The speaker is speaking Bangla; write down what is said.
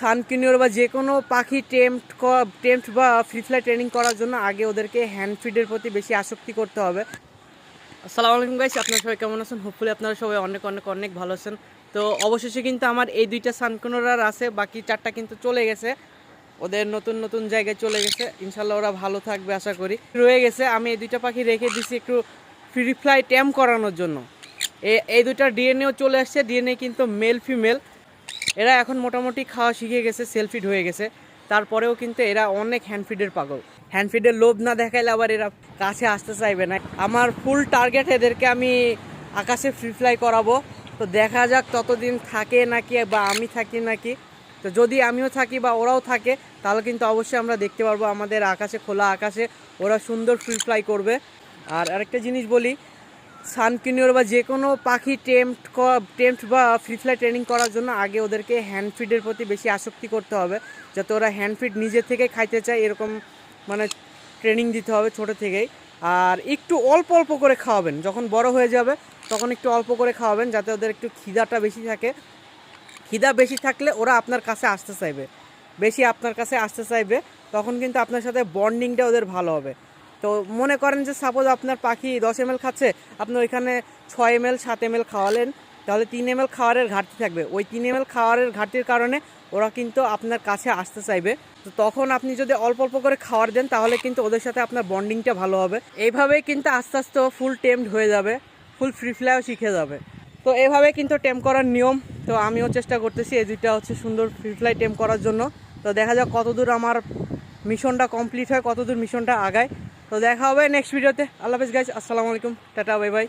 সানকিনিওর বা যে কোনো পাখি টেম্পট টেম্পট বা ফ্রি ফ্লাই ট্রেনিং করার জন্য আগে ওদেরকে হ্যান্ড ফিডের প্রতি বেশি আসক্তি করতে হবে। আসসালামু আলাইকুম গাইস আপনারা সবাই কেমন আছেন? হোপফুলি আপনারা সবাই অনেক অনেক অনেক ভালো আছেন। তো অবশেষে কিন্তু আমার এই দুইটা সানকোনোরার আছে, বাকি চারটা কিন্তু চলে গেছে। ওদের নতুন নতুন জায়গায় চলে গেছে। ইনশাল্লাহ ওরা ভালো থাকবে, আশা করি। রয়ে গেছে, আমি এই দুইটা পাখি রেখে দিছি একটু ফ্রি ফ্লাই ট্যাম করানোর জন্য। এই দুইটা ডিএনএও চলে আসছে। ডিএনএ কিন্তু মেল ফিমেল এরা এখন মোটামুটি খাওয়া শিখে গেছে সেলফিড হয়ে গেছে। তারপরেও কিন্তু এরা অনেক হ্যান্ডফিডের পাগল। হ্যান্ডফিডের লোভ না দেখাইলে আবার এরা কাছে আসতে চাইবে না। আমার ফুল টার্গেট এদেরকে আমি আকাশে ফ্রি ফ্লাই করাবো। তো দেখা যাক ততদিন থাকে নাকি বা আমি থাকি নাকি। তো যদি আমিও থাকি বা ওরাও থাকে, তাহলে কিন্তু অবশ্যই আমরা দেখতে পারব আমাদের আকাশে, খোলা আকাশে ওরা সুন্দর ফ্রি ফ্লাই করবে। আর আরেকটা জিনিস বলি সানকিনিওর বা যে কোনো পাখি টেম্পট টেম্পট বা ফ্রি ফ্লাই ট্রেনিং করার জন্য আগে ওদেরকে হ্যান্ড ফিডের প্রতি বেশি আসক্তি করতে হবে, যাতে ওরা হ্যান্ড ফিড নিজে থেকে খাইতে চায়, এরকম মানে ট্রেনিং দিতে হবে ছোট থেকেই। আর একটু অল্প অল্প করে খাওয়াবেন, যখন বড় হয়ে যাবে তখন একটু অল্প করে খাওয়াবেন, যাতে ওদের একটু খিদাটা বেশি থাকে। খিদা বেশি থাকলে ওরা আপনার কাছে আসতে চাইবে, বেশি আপনার কাছে আসতে চাইবে, তখন কিন্তু আপনার সাথে বন্ডিংটা ওদের ভালো হবে। তো মনে করেন যে সাপোজ আপনার পাখি দশ এম খাচ্ছে, আপনি ওইখানে ছয় এম এল সাত এম খাওয়ালেন, তাহলে তিন এম এল খাওয়ারের ঘাটতি থাকবে। ওই তিন এম খাওয়ারের ঘাটতির কারণে ওরা কিন্তু আপনার কাছে আসতে চাইবে। তো তখন আপনি যদি অল্প অল্প করে খাওয়ার দেন, তাহলে কিন্তু ওদের সাথে আপনার বন্ডিংটা ভালো হবে। এইভাবেই কিন্তু আস্তে আস্তে ফুল টেমড হয়ে যাবে ফুল ফ্রি ফ্লাইও শিখে যাবে। তো এভাবে কিন্তু টেম করার নিয়ম, তো আমিও চেষ্টা করতেছি এই দুইটা হচ্ছে সুন্দর ফ্রি ফ্লাই টেম করার জন্য। তো দেখা যাক কতদূর আমার মিশনটা কমপ্লিট হয়, কতদূর মিশনটা আগায়। তো দেখা হবে নেক্সট ভিডিওতে আল্লাহ হাফেজ গাইজ আসসালামু আলাইকুম টাটা বাই বাই